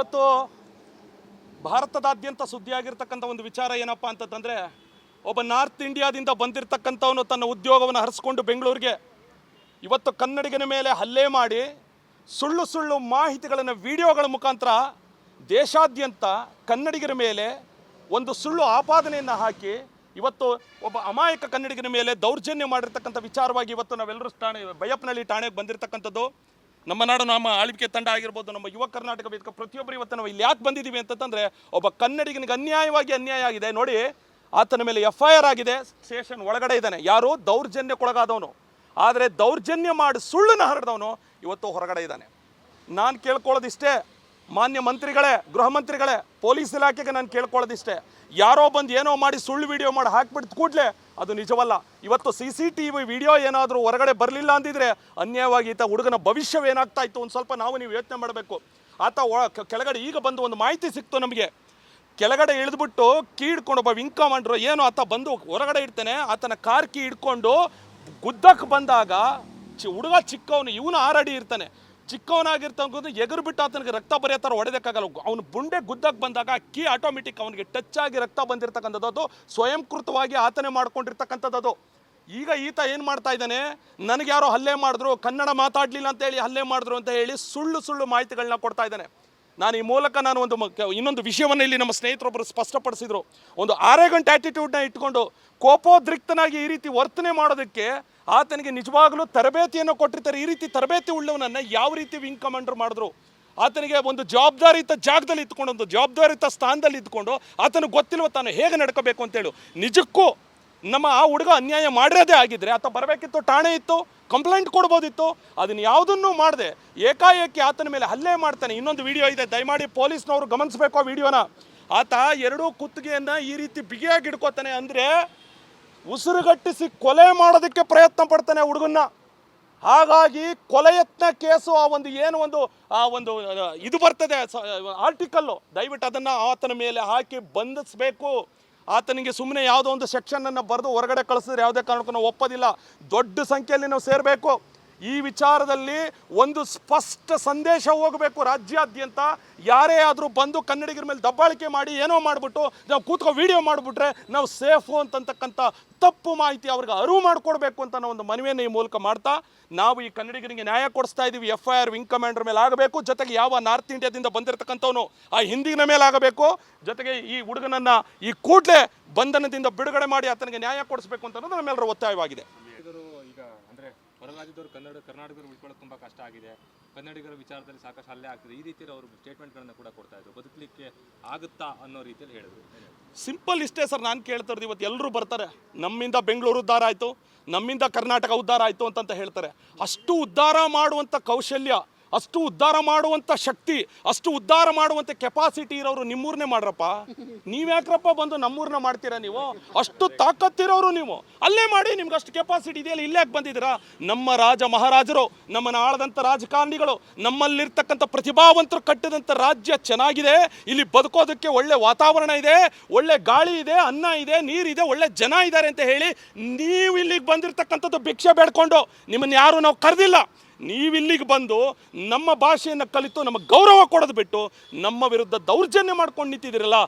ಇವತ್ತು ಭಾರತದಾದ್ಯಂತ ಸುದ್ದಿಯಾಗಿರ್ತಕ್ಕಂಥ ಒಂದು ವಿಚಾರ ಏನಪ್ಪ ಅಂತಂದರೆ ಒಬ್ಬ ನಾರ್ತ್ ಇಂಡಿಯಾದಿಂದ ಬಂದಿರತಕ್ಕಂಥವನು ತನ್ನ ಉದ್ಯೋಗವನ್ನು ಹರಿಸ್ಕೊಂಡು ಬೆಂಗಳೂರಿಗೆ ಇವತ್ತು ಕನ್ನಡಿಗನ ಮೇಲೆ ಹಲ್ಲೆ ಮಾಡಿ ಸುಳ್ಳು ಸುಳ್ಳು ಮಾಹಿತಿಗಳನ್ನು ವಿಡಿಯೋಗಳ ಮುಖಾಂತರ ದೇಶಾದ್ಯಂತ ಕನ್ನಡಿಗರ ಮೇಲೆ ಒಂದು ಸುಳ್ಳು ಆಪಾದನೆಯನ್ನು ಹಾಕಿ ಇವತ್ತು ಒಬ್ಬ ಅಮಾಯಕ ಕನ್ನಡಿಗನ ಮೇಲೆ ದೌರ್ಜನ್ಯ ಮಾಡಿರ್ತಕ್ಕಂಥ ವಿಚಾರವಾಗಿ ಇವತ್ತು ನಾವೆಲ್ಲರೂ ಠಾಣೆ, ಬೈಯಪ್ಪನಹಳ್ಳಿ ಠಾಣೆಗೆ ಬಂದಿರತಕ್ಕಂಥದ್ದು. ನಮ್ಮ ನಾಡು ನಮ್ಮ ಆಳ್ವಿಕೆ ತಂಡ ಆಗಿರ್ಬೋದು, ನಮ್ಮ ಯುವ ಕರ್ನಾಟಕ ವೇದಿಕೆ ಪ್ರತಿಯೊಬ್ಬರು ಇವತ್ತು ನಾವು ಇಲ್ಲಿ ಯಾಕೆ ಬಂದಿದ್ದೀವಿ ಅಂತಂದ್ರೆ ಒಬ್ಬ ಕನ್ನಡಿಗನಿಗೆ ಅನ್ಯಾಯವಾಗಿ ಅನ್ಯಾಯ ಆಗಿದೆ. ನೋಡಿ, ಆತನ ಮೇಲೆ ಎಫ್ ಐ ಆರ್ ಆಗಿದೆ. ಸ್ಟೇಷನ್ ಒಳಗಡೆ ಇದ್ದಾನೆ. ಯಾರು ದೌರ್ಜನ್ಯಕ್ಕೊಳಗಾದವನು. ಆದರೆ ದೌರ್ಜನ್ಯ ಮಾಡಿ ಸುಳ್ಳನ್ನು ಹರಡಿದವನು ಇವತ್ತು ಹೊರಗಡೆ ಇದ್ದಾನೆ. ನಾನು ಕೇಳ್ಕೊಳ್ಳೋದಿಷ್ಟೇ, ಮಾನ್ಯ ಮಂತ್ರಿಗಳೇ, ಗೃಹ ಮಂತ್ರಿಗಳೇ, ಪೊಲೀಸ್ ಇಲಾಖೆಗೆ ನಾನು ಕೇಳ್ಕೊಳ್ಳೋದಿಷ್ಟೇ. ಯಾರೋ ಬಂದು ಏನೋ ಮಾಡಿ ಸುಳ್ಳು ವಿಡಿಯೋ ಮಾಡಿ ಹಾಕ್ಬಿಟ್ಟು ಕೂಡಲೇ ಅದು ನಿಜವಲ್ಲ. ಇವತ್ತು C C T V video ಏನಾದರೂ ಹೊರಗಡೆ ಬರಲಿಲ್ಲ ಅಂದಿದ್ರೆ ಅನ್ಯಾಯವಾಗಿ ಈತ ಹುಡುಗನ ಭವಿಷ್ಯವೇನಾಗ್ತಾ ಇತ್ತು ಒಂದು ಸ್ವಲ್ಪ ನಾವು ನೀವು ಯೋಚನೆ ಮಾಡಬೇಕು. ಆತ ಕೆಳಗಡೆ ಈಗ ಬಂದು ಒಂದು ಮಾಹಿತಿ ಸಿಕ್ತು ನಮಗೆ. ಕೆಳಗಡೆ ಇಳಿದ್ಬಿಟ್ಟು ಕೀ ಹಿಡ್ಕೊಂಡು ಒಬ್ಬ ವಿಂಗ್ ಕಮಾಂಡ್ರು ಏನು ಆತ ಬಂದು ಹೊರಗಡೆ ಇಡ್ತೇನೆ, ಆತನ ಕಾರ್ ಕೀ ಹಿಡ್ಕೊಂಡು ಗುದ್ದಕ್ಕೆ ಬಂದಾಗ ಚಿ, ಹುಡುಗ ಚಿಕ್ಕವನು, ಇವನು ಆರಡಿ ಇರ್ತಾನೆ. ಚಿಕ್ಕವನಾಗಿರ್ತಕ್ಕಂಥ ಎಗರು ಬಿಟ್ಟು ಆತನಿಗೆ ರಕ್ತ ಬರೆಯೋ ಥರ ಹೊಡೆದಕ್ಕಾಗಲ್ಲ ಅವನು ಬುಂಡೆ ಗುದ್ದಕ್ಕೆ ಬಂದಾಗ ಕೀ ಆಟೋಮೆಟಿಕ್ ಅವನಿಗೆ ಟಚ್ ಆಗಿ ರಕ್ತ ಬಂದಿರತಕ್ಕಂಥದ್ದು ಅದು. ಸ್ವಯಂಕೃತವಾಗಿ ಆತನೇ ಮಾಡ್ಕೊಂಡಿರ್ತಕ್ಕಂಥದ್ದು ಈಗ ಈತ ಏನು ಮಾಡ್ತಾ ಇದ್ದಾನೆ? ನನಗೆ ಯಾರೋ ಹಲ್ಲೆ ಮಾಡಿದ್ರು, ಕನ್ನಡ ಮಾತಾಡಲಿಲ್ಲ ಅಂತ ಹೇಳಿ ಹಲ್ಲೆ ಮಾಡಿದ್ರು ಅಂತ ಹೇಳಿ ಸುಳ್ಳು ಸುಳ್ಳು ಮಾಹಿತಿಗಳನ್ನ ಕೊಡ್ತಾ ಇದ್ದಾನೆ. ನಾನು ಈ ಮೂಲಕ ನಾನು ಒಂದು ಇನ್ನೊಂದು ವಿಷಯವನ್ನು ಇಲ್ಲಿ ನಮ್ಮ ಸ್ನೇಹಿತರೊಬ್ಬರು ಸ್ಪಷ್ಟಪಡಿಸಿದ್ರು. ಒಂದು ಆರೇ ಗಂಟೆ ಆ್ಯಟಿಟ್ಯೂಡ್ನ ಇಟ್ಕೊಂಡು ಕೋಪೋದ್ರಿಕ್ತನಾಗಿ ಈ ರೀತಿ ವರ್ತನೆ ಮಾಡೋದಕ್ಕೆ ಆತನಿಗೆ ನಿಜವಾಗಲೂ ತರಬೇತಿಯನ್ನು ಕೊಟ್ಟಿರ್ತಾರೆ. ಈ ರೀತಿ ತರಬೇತಿ ಉಳ್ಳವನನ್ನು ಯಾವ ರೀತಿ ವಿಂಗ್ ಕಮಾಂಡರ್ ಮಾಡಿದ್ರು? ಆತನಿಗೆ ಒಂದು ಜವಾಬ್ದಾರಿಯುತ ಜಾಗದಲ್ಲಿ ಇದ್ಕೊಂಡು ಒಂದು ಜವಾಬ್ದಾರಿಯುತ ಸ್ಥಾನದಲ್ಲಿ ಇದ್ಕೊಂಡು ಆತನಿಗೆ ಗೊತ್ತಿಲ್ವ ತಾನು ಹೇಗೆ ನಡ್ಕೋಬೇಕು ಅಂತೇಳಿ. ನಿಜಕ್ಕೂ ನಮ್ಮ ಆ ಹುಡುಗ ಅನ್ಯಾಯ ಮಾಡಿರೋದೇ ಆಗಿದ್ರೆ ಆತ ಬರಬೇಕಿತ್ತು, ಠಾಣೆ ಇತ್ತು ಕಂಪ್ಲೇಂಟ್ ಕೊಡ್ಬೋದಿತ್ತು, ಅದನ್ನ ಯಾವುದನ್ನೂ ಮಾಡದೆ. ಏಕಾಏಕಿ ಆತನ ಮೇಲೆ ಹಲ್ಲೆ ಮಾಡ್ತಾನೆ. ಇನ್ನೊಂದು ವಿಡಿಯೋ ಇದೆ, ದಯಮಾಡಿ ಪೊಲೀಸ್ನವರು ಗಮನಿಸಬೇಕು ಆ ವಿಡಿಯೋನ ಆತ ಎರಡೂ ಕುತ್ತಿಗೆಯನ್ನ ಈ ರೀತಿ ಬಿಗಿಯಾಗಿ ಹಿಡ್ಕೋತಾನೆ ಅಂದರೆ ಉಸಿರುಗಟ್ಟಿಸಿ ಕೊಲೆ ಮಾಡೋದಕ್ಕೆ ಪ್ರಯತ್ನ ಪಡ್ತಾನೆ ಹುಡುಗನ್ನ. ಹಾಗಾಗಿ ಕೊಲೆಯತ್ನ ಕೇಸು ಆ ಒಂದು ಏನು ಒಂದು, ಆ ಒಂದು ಇದು ಬರ್ತದೆ ಆರ್ಟಿಕಲ್ಲು ದಯವಿಟ್ಟು ಅದನ್ನು ಆತನ ಮೇಲೆ ಹಾಕಿ ಬಂಧಿಸಬೇಕು. ಆತನಿಗೆ ಸುಮ್ಮನೆ ಯಾವುದೋ ಒಂದು ಸೆಕ್ಷನನ್ನು ಬರೆದು ಹೊರಗಡೆ ಕಳಿಸಿದ್ರೆ ಯಾವುದೇ ಕಾರಣಕ್ಕೂ ನಾವು ಒಪ್ಪೋದಿಲ್ಲ. ದೊಡ್ಡ ಸಂಖ್ಯೆಯಲ್ಲಿ ನಾವು ಸೇರಬೇಕು. ಈ ವಿಚಾರದಲ್ಲಿ ಒಂದು ಸ್ಪಷ್ಟ ಸಂದೇಶ ಹೋಗಬೇಕು ರಾಜ್ಯಾದ್ಯಂತ. ಯಾರೇ ಆದರೂ ಬಂದು ಕನ್ನಡಿಗರ ಮೇಲೆ ದಬ್ಬಾಳಿಕೆ ಮಾಡಿ ಏನೋ ಮಾಡಿಬಿಟ್ಟು ನಾವು ಕೂತ್ಕೊ ವಿಡಿಯೋ ಮಾಡಿಬಿಟ್ರೆ ನಾವು ಸೇಫು ಅಂತಕ್ಕಂಥ ತಪ್ಪು ಮಾಹಿತಿ ಅವ್ರಿಗೆ ಅರಿವು ಮಾಡಿಕೊಡ್ಬೇಕು ಅಂತ ಒಂದು ಮನವಿಯನ್ನು ಈ ಮೂಲಕ ಮಾಡ್ತಾ, ನಾವು ಈ ಕನ್ನಡಿಗರಿಗೆ ನ್ಯಾಯ ಕೊಡಿಸ್ತಾ ಇದ್ದೀವಿ F I R wing commander ಮೇಲೆ ಆಗಬೇಕು. ಜೊತೆಗೆ ಯಾವ ನಾರ್ತ್ ಇಂಡಿಯಾದಿಂದ ಬಂದಿರತಕ್ಕಂಥವನು ಆ ಹಿಂದಿನ ಮೇಲೆ ಆಗಬೇಕು. ಜೊತೆಗೆ ಈ ಹುಡುಗನನ್ನ ಈ ಕೂಡಲೇ ಬಂಧನದಿಂದ ಬಿಡುಗಡೆ ಮಾಡಿ ಆತನಿಗೆ ನ್ಯಾಯ ಕೊಡಿಸಬೇಕು ಅಂತ ನಮ್ಮೆಲ್ಲರ ಒತ್ತಾಯವಾಗಿದೆ. ಅಂದ್ರೆ ಹೊರ ರಾಜ್ಯದವರು ಕನ್ನಡ ಕರ್ನಾಟಕರು ಉಳ್ಕೊಳ್ಳೋದು ತುಂಬಾ ಕಷ್ಟ ಆಗಿದೆ. ಕನ್ನಡಿಗರ ವಿಚಾರದಲ್ಲಿ ಸಾಕಷ್ಟು ಹಲ್ಲೆ ಆಗ್ತದೆ. ಈ ರೀತಿಯಲ್ಲಿ ಅವರು ಸ್ಟೇಟ್ಮೆಂಟ್ಗಳನ್ನ ಕೂಡ ಕೊಡ್ತಾ ಇದ್ರು. ಬದುಕಲಿಕ್ಕೆ ಆಗುತ್ತಾ ಅನ್ನೋ ರೀತಿಯಲ್ಲಿ ಹೇಳಿದ್ರು. ಸಿಂಪಲ್ ಇಷ್ಟೇ ಸರ್. ನಾನು ಕೇಳ್ತಾ ಇರೋದು ಇವತ್ತು ಎಲ್ಲರೂ ಬರ್ತಾರೆ. ನಮ್ಮಿಂದ ಬೆಂಗಳೂರು ಉದ್ಧಾರ ಆಯಿತು, ನಮ್ಮಿಂದ ಕರ್ನಾಟಕ ಉದ್ಧಾರ ಆಯಿತು ಅಂತಂತ ಹೇಳ್ತಾರೆ. ಅಷ್ಟು ಉದ್ಧಾರ ಮಾಡುವಂಥ ಕೌಶಲ್ಯ ಅಷ್ಟು ಉದ್ಧಾರ ಮಾಡುವಂಥ ಶಕ್ತಿ, ಅಷ್ಟು ಉದ್ಧಾರ ಮಾಡುವಂಥ ಕೆಪಾಸಿಟಿ ಇರೋರು ನಿಮ್ಮೂರನ್ನೇ ಮಾಡ್ರಪ್ಪ. ನೀವ್ಯಾಕ್ರಪ್ಪ ಬಂದು ನಮ್ಮೂರನ್ನ ಮಾಡ್ತೀರಾ ನೀವು? ಅಷ್ಟು ತಾಕತ್ತಿರೋರು ನೀವು. ಅಲ್ಲೇ ಮಾಡಿ ನಿಮ್ಗೆ ಅಷ್ಟು ಕೆಪಾಸಿಟಿ ಇದೆಯಲ್ಲ, ಇಲ್ಲೇ ಯಾಕೆ ಬಂದಿದ್ದೀರಾ? ನಮ್ಮ ರಾಜ ಮಹಾರಾಜರು, ನಮ್ಮನ್ನು ಆಳದಂಥ ರಾಜಕಾರಣಿಗಳು, ನಮ್ಮಲ್ಲಿರ್ತಕ್ಕಂಥ ಪ್ರತಿಭಾವಂತರು ಕಟ್ಟಿದಂಥ ರಾಜ್ಯ ಚೆನ್ನಾಗಿದೆ. ಇಲ್ಲಿ ಬದುಕೋದಕ್ಕೆ ಒಳ್ಳೆ ವಾತಾವರಣ ಇದೆ, ಒಳ್ಳೆ ಗಾಳಿ ಇದೆ, ಅನ್ನ ಇದೆ ನೀರಿದೆ ಒಳ್ಳೆ ಜನ ಇದ್ದಾರೆ ಅಂತ ಹೇಳಿ ನೀವು ಇಲ್ಲಿಗೆ ಬಂದಿರತಕ್ಕಂಥದ್ದು ಭಿಕ್ಷೆ ಬೇಡ್ಕೊಂಡು ನಿಮ್ಮನ್ನು ಯಾರು ನಾವು ಕರೆದಿಲ್ಲ. ನೀವಿಲ್ಲಿಗೆ ಬಂದು ನಮ್ಮ ಭಾಷೆಯನ್ನು ಕಲಿತು ನಮ್ಮ ಗೌರವ ಕೊಡೋದು ಬಿಟ್ಟು ನಮ್ಮ ವಿರುದ್ಧ ದೌರ್ಜನ್ಯ ಮಾಡ್ಕೊಂಡು ನಿಂತಿದ್ದೀರಲ್ಲ,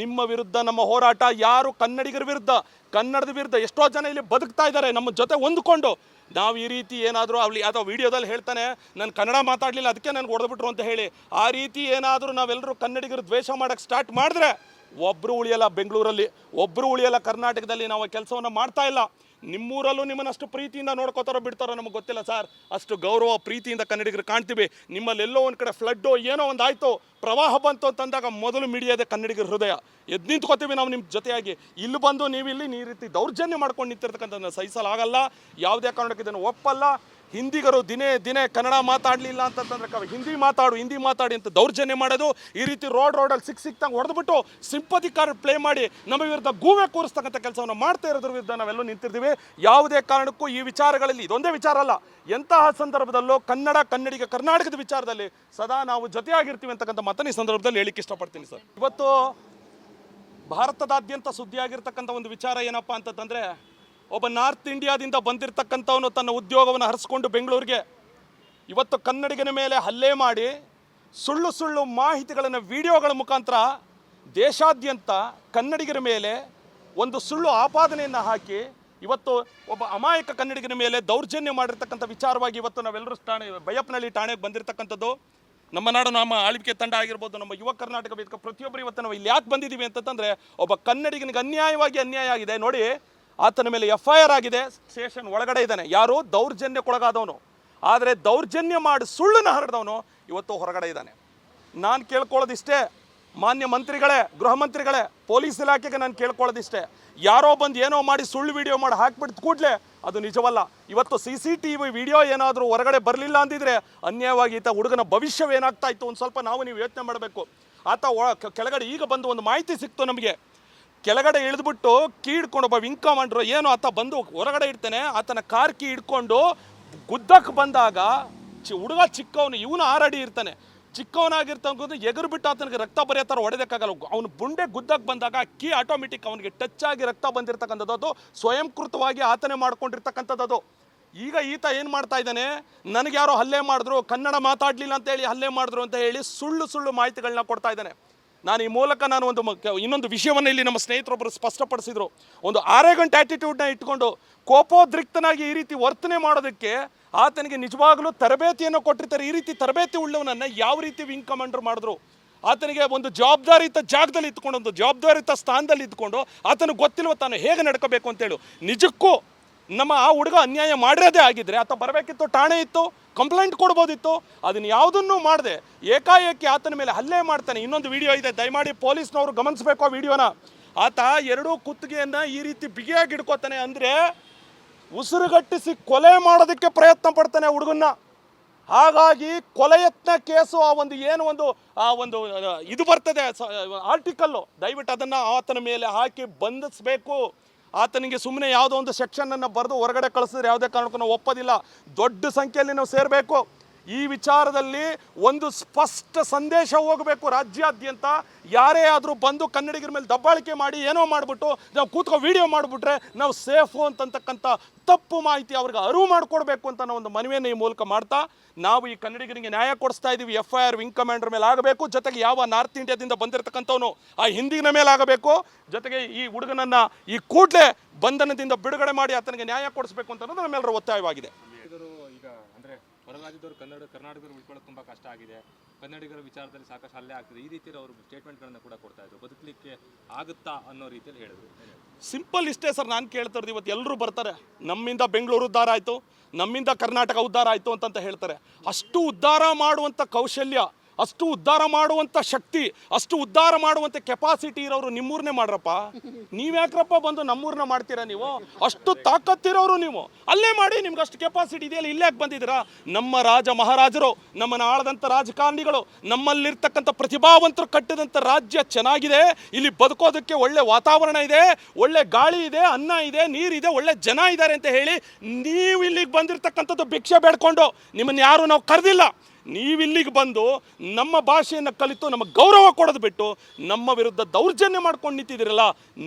ನಿಮ್ಮ ವಿರುದ್ಧ ನಮ್ಮ ಹೋರಾಟ ಯಾರು ಕನ್ನಡಿಗರ ವಿರುದ್ಧ, ಕನ್ನಡದ ವಿರುದ್ಧ ಎಷ್ಟೋ ಜನ ಇಲ್ಲಿ ಬದುಕ್ತಾ ಇದ್ದಾರೆ, ನಮ್ಮ ಜೊತೆ ಹೊಂದ್ಕೊಂಡು. ನಾವು ಈ ರೀತಿ ಏನಾದರೂ ಅಲ್ಲಿ ಅಥವಾ ವಿಡಿಯೋದಲ್ಲಿ ಹೇಳ್ತಾನೆ, ನಾನು ಕನ್ನಡ ಮಾತಾಡಲಿಲ್ಲ, ಅದಕ್ಕೆ ನನಗೆ ಹೊಡೆದ್ಬಿಟ್ರು ಅಂತ ಹೇಳಿ. ಆ ರೀತಿ ಏನಾದರೂ ನಾವೆಲ್ಲರೂ ಕನ್ನಡಿಗರು ದ್ವೇಷ ಮಾಡೋಕ್ಕೆ ಸ್ಟಾರ್ಟ್ ಮಾಡಿದ್ರೆ ಒಬ್ಬರು ಉಳಿಯಲ್ಲ ಬೆಂಗಳೂರಲ್ಲಿ ಒಬ್ಬರು ಉಳಿಯಲ್ಲ ಕರ್ನಾಟಕದಲ್ಲಿ ನಾವು ಕೆಲಸವನ್ನು ಮಾಡ್ತಾ ಇಲ್ಲ. ನಿಮ್ಮೂರಲ್ಲೂ ನಿಮ್ಮನ್ನು ಅಷ್ಟು ಪ್ರೀತಿಯಿಂದ ನೋಡ್ಕೋತಾರೋ ಬಿಡ್ತಾರೋ ನಮಗೆ ಗೊತ್ತಿಲ್ಲ ಸರ್. ಅಷ್ಟು ಗೌರವ, ಪ್ರೀತಿಯಿಂದ ಕನ್ನಡಿಗರು ಕಾಣ್ತೀವಿ. ನಿಮ್ಮಲ್ಲೆಲ್ಲೋ ಒಂದು ಕಡೆ ಫ್ಲಡ್ಡೋ ಏನೋ ಒಂದು ಆಯಿತು. ಪ್ರವಾಹ ಬಂತು ಅಂತಂದಾಗ ಮೊದಲು ಮಿಡಿಯೋದೆ ಕನ್ನಡಿಗರ ಹೃದಯ. ಎದ್ದು ನಿಂತ್ಕೋತೀವಿ ನಾವು ನಿಮ್ಮ ಜೊತೆಯಾಗಿ. ಇಲ್ಲಿ ಬಂದು ನೀವು ಇಲ್ಲಿ ನೀ ರೀತಿ ದೌರ್ಜನ್ಯ ಮಾಡ್ಕೊಂಡು ನಿಂತಿರ್ತಕ್ಕಂಥದ್ದನ್ನು ಸಹಿಸಲಾಗಲ್ಲ. ಯಾವುದೇ ಕಾರಣಕ್ಕೆ ಇದನ್ನು ಒಪ್ಪಲ್ಲ. ಹಿಂದಿಗರು ದಿನೇ ದಿನೇ ಕನ್ನಡ ಮಾತಾಡಲಿಲ್ಲ ಅಂತಂದ್ರೆ ಹಿಂದಿ ಮಾತಾಡು, ಹಿಂದಿ ಮಾತಾಡಿ ಅಂತ ದೌರ್ಜನ್ಯ ಮಾಡೋದು, ಈ ರೀತಿ ರೋಡ್ ರೋಡಲ್ಲಿ ಸಿಕ್ ಸಿಕ್ತಂಗೆ ಹೊಡೆದ್ಬಿಟ್ಟು ಸಿಂಪತಿ ಕಾರ್ಡ್ ಪ್ಲೇ ಮಾಡಿ ನಮ್ಮ ವಿರುದ್ಧ ಗೂವೆ ಕೂರಿಸ್ತಕ್ಕಂಥ ಕೆಲಸವನ್ನು ಮಾಡ್ತಾ ಇರೋದ್ರ ವಿರುದ್ಧ ನಾವೆಲ್ಲೂ ನಿಂತಿರ್ತೀವಿ. ಯಾವುದೇ ಕಾರಣಕ್ಕೂ ಈ ವಿಚಾರಗಳಲ್ಲಿ, ಇದೊಂದೇ ವಿಚಾರ ಅಲ್ಲ, ಎಂತಹ ಸಂದರ್ಭದಲ್ಲೂ ಕನ್ನಡ ಕನ್ನಡಿಗ ಕರ್ನಾಟಕದ ವಿಚಾರದಲ್ಲಿ ಸದಾ ನಾವು ಜೊತೆಯಾಗಿರ್ತೀವಿ ಅಂತಕ್ಕಂಥ ಮಾತನ್ನು ಈ ಸಂದರ್ಭದಲ್ಲಿ ಹೇಳಿಕ್ಕೆ ಇಷ್ಟಪಡ್ತೀನಿ ಸರ್. ಇವತ್ತು ಭಾರತದಾದ್ಯಂತ ಸುದ್ದಿಯಾಗಿರ್ತಕ್ಕಂಥ ಒಂದು ವಿಚಾರ ಏನಪ್ಪ ಅಂತಂದರೆ ಒಬ್ಬ ನಾರ್ತ್ ಇಂಡಿಯಾದಿಂದ ಬಂದಿರತಕ್ಕಂಥವನು ತನ್ನ ಉದ್ಯೋಗವನ್ನು ಹರಿಸ್ಕೊಂಡು ಬೆಂಗಳೂರಿಗೆ ಇವತ್ತು ಕನ್ನಡಿಗನ ಮೇಲೆ ಹಲ್ಲೆ ಮಾಡಿ ಸುಳ್ಳು ಸುಳ್ಳು ಮಾಹಿತಿಗಳನ್ನು ವಿಡಿಯೋಗಳ ಮುಖಾಂತರ ದೇಶಾದ್ಯಂತ ಕನ್ನಡಿಗರ ಮೇಲೆ ಒಂದು ಸುಳ್ಳು ಆಪಾದನೆಯನ್ನು ಹಾಕಿ ಇವತ್ತು ಒಬ್ಬ ಅಮಾಯಕ ಕನ್ನಡಿಗರ ಮೇಲೆ ದೌರ್ಜನ್ಯ ಮಾಡಿರ್ತಕ್ಕಂಥ ವಿಚಾರವಾಗಿ ಇವತ್ತು ನಾವೆಲ್ಲರೂ ಠಾಣೆ, ಬೈಯಪ್ಪನಹಳ್ಳಿ ಠಾಣೆಗೆ ಬಂದಿರತಕ್ಕಂಥದ್ದು. ನಮ್ಮ ನಾಡು ನಮ್ಮ ಆಳ್ವಿಕೆ ತಂಡ ಆಗಿರ್ಬೋದು, ನಮ್ಮ ಯುವ ಕರ್ನಾಟಕ ವೇದಿಕೆ ಪ್ರತಿಯೊಬ್ಬರು ಇವತ್ತು ನಾವು ಇಲ್ಲಿ ಯಾಕೆ ಬಂದಿದ್ದೀವಿ ಅಂತಂದರೆ ಒಬ್ಬ ಕನ್ನಡಿಗನಿಗೆ ಅನ್ಯಾಯವಾಗಿ ಅನ್ಯಾಯ ಆಗಿದೆ. ನೋಡಿ ಆತನ ಮೇಲೆ ಎಫ್ ಐ ಆರ್ ಆಗಿದೆ. ಸ್ಟೇಷನ್ ಒಳಗಡೆ ಇದ್ದಾನೆ. ಯಾರು ದೌರ್ಜನ್ಯಕ್ಕೊಳಗಾದವನು. ಆದರೆ ದೌರ್ಜನ್ಯ ಮಾಡಿ ಸುಳ್ಳನ್ನು ಹರಡಿದವನು ಇವತ್ತು ಹೊರಗಡೆ ಇದ್ದಾನೆ. ನಾನು ಕೇಳ್ಕೊಳ್ಳೋದಿಷ್ಟೇ. ಮಾನ್ಯ ಮಂತ್ರಿಗಳೇ, ಗೃಹ ಮಂತ್ರಿಗಳೇ, ಪೊಲೀಸ್ ಇಲಾಖೆಗೆ ನಾನು ಕೇಳ್ಕೊಳ್ಳೋದಿಷ್ಟೇ. ಯಾರೋ ಬಂದು ಏನೋ ಮಾಡಿ ಸುಳ್ಳು ವಿಡಿಯೋ ಮಾಡಿ ಹಾಕ್ಬಿಟ್ಟು ಕೂಡಲೇ ಅದು ನಿಜವಲ್ಲ. ಇವತ್ತು C C T V video ಏನಾದರೂ ಹೊರಗಡೆ ಬರಲಿಲ್ಲ ಅಂದಿದ್ರೆ ಅನ್ಯಾಯವಾಗಿ ಈತ ಹುಡುಗನ ಭವಿಷ್ಯವೇನಾಗ್ತಾ ಇತ್ತು? ಒಂದು ಸ್ವಲ್ಪ ನಾವು ನೀವು ಯೋಚನೆ ಮಾಡಬೇಕು. ಆತ ಕೆಳಗಡೆ ಈಗ ಬಂದು ಒಂದು ಮಾಹಿತಿ ಸಿಕ್ತು ನಮಗೆ. ಕೆಳಗಡೆ ಇಳಿದ್ಬಿಟ್ಟು ಕೀ ಹಿಡ್ಕೊಂಡು ಒಬ್ಬ ವಿಂಗ್ ಕಮಾಂಡ್ರು ಏನು ಆತ ಬಂದು ಹೊರಗಡೆ ಇಡ್ತಾನೆ. ಆತನ ಕಾರ್ ಕೀ ಹಿಡ್ಕೊಂಡು ಗುದ್ದಕ್ಕೆ ಬಂದಾಗ ಚಿ ಹುಡುಗ ಚಿಕ್ಕವನು, ಇವನು ಆರಡಿ ಇರ್ತಾನೆ. ಚಿಕ್ಕವನಾಗಿರ್ತಂಗೂ ಎಗರು ಬಿಟ್ಟು ಆತನಿಗೆ ರಕ್ತ ಬರೆಯೋ ಥರ ಹೊಡೆದಕ್ಕಾಗಲ್ಲ ಅವನು ಬುಂಡೆ ಗುದ್ದಕ್ಕೆ ಬಂದಾಗ ಕೀ ಆಟೋಮೆಟಿಕ್ ಅವನಿಗೆ ಟಚ್ ಆಗಿ ರಕ್ತ ಬಂದಿರತಕ್ಕಂಥದ್ದು ಅದು. ಸ್ವಯಂಕೃತವಾಗಿ ಆತನೇ ಮಾಡ್ಕೊಂಡಿರ್ತಕ್ಕಂಥದ್ದು ಈಗ ಈತ ಏನು ಮಾಡ್ತಾ ಇದ್ದಾನೆ? ನನಗೆ ಯಾರೋ ಹಲ್ಲೆ ಮಾಡಿದ್ರು, ಕನ್ನಡ ಮಾತಾಡಲಿಲ್ಲ ಅಂತೇಳಿ ಹಲ್ಲೆ ಮಾಡಿದ್ರು ಅಂತ ಹೇಳಿ ಸುಳ್ಳು ಸುಳ್ಳು ಮಾಹಿತಿಗಳನ್ನ ಕೊಡ್ತಾ ಇದ್ದಾನೆ. ನಾನು ಈ ಮೂಲಕ ನಾನು ಒಂದು ಇನ್ನೊಂದು ವಿಷಯವನ್ನು ಇಲ್ಲಿ ನಮ್ಮ ಸ್ನೇಹಿತರೊಬ್ಬರು ಸ್ಪಷ್ಟಪಡಿಸಿದ್ರು. ಒಂದು ಆರೇಗಂಟೆ ಆ್ಯಟಿಟ್ಯೂಡ್ನ ಇಟ್ಕೊಂಡು ಕೋಪೋದ್ರಿಕ್ತನಾಗಿ ಈ ರೀತಿ ವರ್ತನೆ ಮಾಡೋದಕ್ಕೆ ಆತನಿಗೆ ನಿಜವಾಗಲೂ ತರಬೇತಿಯನ್ನು ಕೊಟ್ಟಿರ್ತಾರೆ. ಈ ರೀತಿ ತರಬೇತಿ ಉಳ್ಳವನನ್ನು ಯಾವ ರೀತಿ ವಿಂಗ್ ಕಮಾಂಡರ್ ಮಾಡಿದ್ರು? ಆತನಿಗೆ ಒಂದು ಜವಾಬ್ದಾರಿಯುತ ಜಾಗದಲ್ಲಿ ಇದ್ಕೊಂಡು ಒಂದು ಜವಾಬ್ದಾರಿಯುತ ಸ್ಥಾನದಲ್ಲಿ ಇದ್ಕೊಂಡು ಆತನಿಗೆ ಗೊತ್ತಿಲ್ವ ತಾನು ಹೇಗೆ ನಡ್ಕೋಬೇಕು ಅಂತೇಳು. ನಿಜಕ್ಕೂ ನಮ್ಮ ಆ ಹುಡುಗ ಅನ್ಯಾಯ ಮಾಡಿರೋದೇ ಆಗಿದ್ರೆ, ಆತ ಬರಬೇಕಿತ್ತು, ಠಾಣೆ ಇತ್ತು ಕಂಪ್ಲೇಂಟ್ ಕೊಡ್ಬೋದಿತ್ತು, ಅದನ್ನ ಯಾವುದನ್ನು ಮಾಡದೆ. ಏಕಾಏಕಿ ಆತನ ಮೇಲೆ ಹಲ್ಲೆ ಮಾಡ್ತಾನೆ. ಇನ್ನೊಂದು ವಿಡಿಯೋ ಇದೆ, ದಯಮಾಡಿ ಪೊಲೀಸ್ನವರು ಗಮನಿಸಬೇಕು ಆ ವಿಡಿಯೋನ. ಆತ ಎರಡೂ ಕುತ್ತಿಗೆಯನ್ನ ಈ ರೀತಿ ಬಿಗಿಯಾಗಿ ಹಿಡ್ಕೋತಾನೆ ಅಂದ್ರೆ ಉಸಿರುಗಟ್ಟಿಸಿ ಕೊಲೆ ಮಾಡೋದಕ್ಕೆ ಪ್ರಯತ್ನ ಪಡ್ತಾನೆ ಹುಡುಗನ್ನ. ಹಾಗಾಗಿ ಕೊಲೆಯತ್ನ ಕೇಸು ಆ ಒಂದು ಏನು ಒಂದು, ಆ ಒಂದು ಇದು ಬರ್ತದೆ ಆರ್ಟಿಕಲ್ಲು ದಯವಿಟ್ಟು ಅದನ್ನು ಆತನ ಮೇಲೆ ಹಾಕಿ ಬಂಧಿಸಬೇಕು. ಆತನಿಗೆ ಸುಮ್ಮನೆ ಯಾವುದೋ ಒಂದು ಸೆಕ್ಷನನ್ನು ಬರೆದು ಹೊರಗಡೆ ಕಳಿಸಿದ್ರೆ ಯಾವುದೇ ಕಾರಣಕ್ಕೂ ನಾವು ಒಪ್ಪೋದಿಲ್ಲ. ದೊಡ್ಡ ಸಂಖ್ಯೆಯಲ್ಲಿ ನಾವು ಸೇರಬೇಕು. ಈ ವಿಚಾರದಲ್ಲಿ ಒಂದು ಸ್ಪಷ್ಟ ಸಂದೇಶ ಹೋಗಬೇಕು ರಾಜ್ಯಾದ್ಯಂತ. ಯಾರೇ ಆದರೂ ಬಂದು ಕನ್ನಡಿಗರ ಮೇಲೆ ದಬ್ಬಾಳಿಕೆ ಮಾಡಿ, ಏನೋ ಮಾಡಿಬಿಟ್ಟು ನಾವು ಕೂತ್ಕೊ ವಿಡಿಯೋ ಮಾಡಿಬಿಟ್ರೆ ನಾವು ಸೇಫು ಅಂತಕ್ಕಂಥ ತಪ್ಪು ಮಾಹಿತಿ ಅವ್ರಿಗೆ ಅರಿವು ಮಾಡಿಕೊಡ್ಬೇಕು ಅಂತ ನಾವು ಒಂದು ಮನವಿಯನ್ನು ಈ ಮೂಲಕ ಮಾಡ್ತಾ, ನಾವು ಈ ಕನ್ನಡಿಗರಿಗೆ ನ್ಯಾಯ ಕೊಡಿಸ್ತಾ ಇದ್ದೀವಿ F I R wing commander ಮೇಲೆ ಆಗಬೇಕು. ಜೊತೆಗೆ ಯಾವ ನಾರ್ತ್ ಇಂಡಿಯಾದಿಂದ ಬಂದಿರತಕ್ಕಂಥವನು ಆ ಹಿಂದಿನ ಮೇಲೆ ಆಗಬೇಕು. ಜೊತೆಗೆ ಈ ಹುಡುಗನನ್ನ ಈ ಕೂಡಲೇ ಬಂಧನದಿಂದ ಬಿಡುಗಡೆ ಮಾಡಿ ಆತನಿಗೆ ನ್ಯಾಯ ಕೊಡಿಸ್ಬೇಕು ಅಂತ ನಮ್ಮೆಲ್ಲರ ಒತ್ತಾಯವಾಗಿದೆ. ಹೊರ ಕನ್ನಡ ಕರ್ನಾಟಕರು ಉಳ್ಕೊಳ್ಳೋಕೆ ತುಂಬಾ ಕಷ್ಟ ಆಗಿದೆ. ಕನ್ನಡಿಗರ ವಿಚಾರದಲ್ಲಿ ಸಾಕಷ್ಟು ಹಲ್ಲೆ ಆಗ್ತಿದೆ. ಈ ರೀತಿ ಅವರು ಸ್ಟೇಟ್ಮೆಂಟ್ಗಳನ್ನ ಕೂಡ ಕೊಡ್ತಾ ಇದ್ರು. ಬದುಕಲಿಕ್ಕೆ ಆಗುತ್ತಾ ಅನ್ನೋ ರೀತಿಯಲ್ಲಿ ಹೇಳಿದ್ರು. ಸಿಂಪಲ್ ಇಷ್ಟೇ ಸರ್ ನಾನು ಕೇಳ್ತಾ ಇರೋದು ಇವತ್ತು ಎಲ್ಲರೂ ಬರ್ತಾರೆ. ನಮ್ಮಿಂದ ಬೆಂಗಳೂರು ಉದ್ಧಾರ ಆಯಿತು. ನಮ್ಮಿಂದ ಕರ್ನಾಟಕ ಉದ್ಧಾರ ಆಯಿತು ಅಂತಂತ ಹೇಳ್ತಾರೆ. ಅಷ್ಟು ಉದ್ಧಾರ ಮಾಡುವಂಥ ಕೌಶಲ್ಯ ಅಷ್ಟು ಉದ್ಧಾರ ಮಾಡುವಂಥ ಶಕ್ತಿ, ಅಷ್ಟು ಉದ್ಧಾರ ಮಾಡುವಂಥ ಕೆಪಾಸಿಟಿ ಇರೋರು ನಿಮ್ಮೂರನ್ನೇ ಮಾಡ್ರಪ್ಪ. ನೀವ್ಯಾಕ್ರಪ್ಪ ಬಂದು ನಮ್ಮೂರನ್ನ ಮಾಡ್ತೀರಾ ನೀವು? ಅಷ್ಟು ತಾಕತ್ತಿರೋರು ನೀವು. ಅಲ್ಲೇ ಮಾಡಿ ನಿಮ್ಗೆ ಅಷ್ಟು ಕೆಪಾಸಿಟಿ ಇದೆಯಲ್ಲ ಇಲ್ಲೇ ಬಂದಿದ್ದೀರಾ? ನಮ್ಮ ರಾಜ ಮಹಾರಾಜರು, ನಮ್ಮನ್ನು ಆಳದಂಥ ರಾಜಕಾರಣಿಗಳು, ನಮ್ಮಲ್ಲಿರ್ತಕ್ಕಂಥ ಪ್ರತಿಭಾವಂತರು ಕಟ್ಟಿದಂಥ ರಾಜ್ಯ ಚೆನ್ನಾಗಿದೆ. ಇಲ್ಲಿ ಬದುಕೋದಕ್ಕೆ ಒಳ್ಳೆ ವಾತಾವರಣ ಇದೆ, ಒಳ್ಳೆ ಗಾಳಿ ಇದೆ, ಅನ್ನ ಇದೆ ನೀರಿದೆ ಒಳ್ಳೆ ಜನ ಇದ್ದಾರೆ ಅಂತ ಹೇಳಿ ನೀವು ಇಲ್ಲಿಗೆ ಬಂದಿರತಕ್ಕಂಥದ್ದು ಭಿಕ್ಷೆ ಬೇಡ್ಕೊಂಡು ನಿಮ್ಮನ್ನು ಯಾರು ನಾವು ಕರೆದಿಲ್ಲ. ನೀವಿಲ್ಲಿಗೆ ಬಂದು ನಮ್ಮ ಭಾಷೆಯನ್ನು ಕಲಿತು, ನಮ್ಮ ಗೌರವ ಕೊಡೋದು ಬಿಟ್ಟು ನಮ್ಮ ವಿರುದ್ಧ ದೌರ್ಜನ್ಯ ಮಾಡ್ಕೊಂಡು ನಿಂತಿದ್ದೀರಲ್ಲ,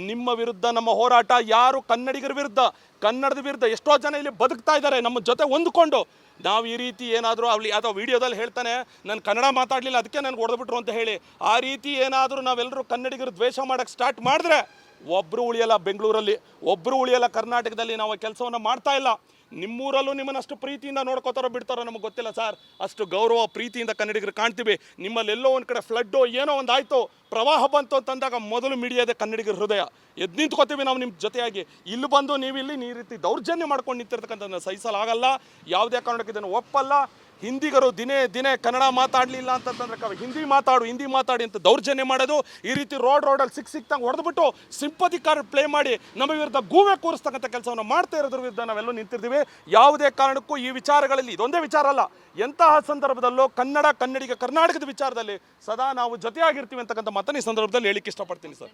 ನಿಮ್ಮ ವಿರುದ್ಧ, ನಮ್ಮ ಹೋರಾಟ ಯಾರು ಕನ್ನಡಿಗರ ವಿರುದ್ಧ, ಕನ್ನಡದ ವಿರುದ್ಧ ಎಷ್ಟೋ ಜನ ಇಲ್ಲಿ ಬದುಕ್ತಾ ಇದ್ದಾರೆ, ನಮ್ಮ ಜೊತೆ ಹೊಂದ್ಕೊಂಡು. ನಾವು ಈ ರೀತಿ ಏನಾದರೂ ಅಲ್ಲಿ ಅಥವಾ ವಿಡಿಯೋದಲ್ಲಿ ಹೇಳ್ತಾನೆ, ನಾನು ಕನ್ನಡ ಮಾತಾಡಲಿಲ್ಲ, ಅದಕ್ಕೆ ನನಗೆ ಹೊಡೆದ್ಬಿಟ್ರು ಅಂತ ಹೇಳಿ, ಆ ರೀತಿ ಏನಾದರೂ ನಾವೆಲ್ಲರೂ ಕನ್ನಡಿಗರು ದ್ವೇಷ ಮಾಡೋಕ್ಕೆ ಸ್ಟಾರ್ಟ್ ಮಾಡಿದ್ರೆ ಒಬ್ಬರು ಉಳಿಯಲ್ಲ ಬೆಂಗಳೂರಲ್ಲಿ ಒಬ್ಬರು ಉಳಿಯಲ್ಲ ಕರ್ನಾಟಕದಲ್ಲಿ ನಾವು ಕೆಲಸವನ್ನು ಮಾಡ್ತಾ ಇಲ್ಲ. ನಿಮ್ಮೂರಲ್ಲೂ ನಿಮ್ಮನ್ನು ಅಷ್ಟು ಪ್ರೀತಿಯಿಂದ ನೋಡ್ಕೋತಾರೋ ಬಿಡ್ತಾರೋ ನಮಗೆ ಗೊತ್ತಿಲ್ಲ ಸರ್. ಅಷ್ಟು ಗೌರವ, ಪ್ರೀತಿಯಿಂದ ಕನ್ನಡಿಗರು ಕಾಣ್ತೀವಿ. ನಿಮ್ಮಲ್ಲೆಲ್ಲೋ ಒಂದು ಕಡೆ ಫ್ಲಡ್ಡು ಏನೋ ಒಂದು ಆಯಿತು. ಪ್ರವಾಹ ಬಂತು ಅಂತಂದಾಗ ಮೊದಲು ಮಿಡಿಯೋದೆ ಕನ್ನಡಿಗರ ಹೃದಯ. ಎದ್ದು ನಿಂತ್ಕೋತೀವಿ ನಾವು ನಿಮ್ಮ ಜೊತೆಯಾಗಿ. ಇಲ್ಲಿ ಬಂದು ನೀವು ಇಲ್ಲಿ ಈ ರೀತಿ ದೌರ್ಜನ್ಯ ಮಾಡ್ಕೊಂಡು ನಿಂತಿರ್ತಕ್ಕಂಥದ್ದನ್ನು ಸಹಿಸಲಾಗಲ್ಲ. ಯಾವುದೇ ಕಾರಣಕ್ಕೆ ಇದನ್ನು ಒಪ್ಪಲ್ಲ. ಹಿಂದಿಗರು ದಿನೇ ದಿನೇ ಕನ್ನಡ ಮಾತಾಡಲಿಲ್ಲ ಅಂತಂದ್ರೆ ಹಿಂದಿ ಮಾತಾಡು, ಹಿಂದಿ ಮಾತಾಡಿ ಅಂತ ದೌರ್ಜನ್ಯ ಮಾಡೋದು, ಈ ರೀತಿ ರೋಡ್ ರೋಡಲ್ಲಿ ಸಿಕ್ ಸಿಕ್ತಂಗೆ ಹೊಡೆದ್ಬಿಟ್ಟು ಸಿಂಪತಿ ಕಾರ್ಡ್ ಪ್ಲೇ ಮಾಡಿ ನಮ್ಮ ವಿರುದ್ಧ ಗೂವೆ ಕೂರಿಸ್ತಕ್ಕಂಥ ಕೆಲಸವನ್ನು ಮಾಡ್ತಾ ಇರೋದ್ರ ವಿರುದ್ಧ ನಾವೆಲ್ಲೂ ನಿಂತಿರ್ತೀವಿ. ಯಾವುದೇ ಕಾರಣಕ್ಕೂ ಈ ವಿಚಾರಗಳಲ್ಲಿ, ಇದೊಂದೇ ವಿಚಾರ ಅಲ್ಲ, ಎಂತಹ ಸಂದರ್ಭದಲ್ಲೂ ಕನ್ನಡ ಕನ್ನಡಿಗ ಕರ್ನಾಟಕದ ವಿಚಾರದಲ್ಲಿ ಸದಾ ನಾವು ಜೊತೆಯಾಗಿರ್ತೀವಿ ಅಂತಕ್ಕಂಥ ಮಾತನ್ನ ಈ ಸಂದರ್ಭದಲ್ಲಿ ಹೇಳಿಕ್ಕೆ ಇಷ್ಟಪಡ್ತೀನಿ ಸರ್.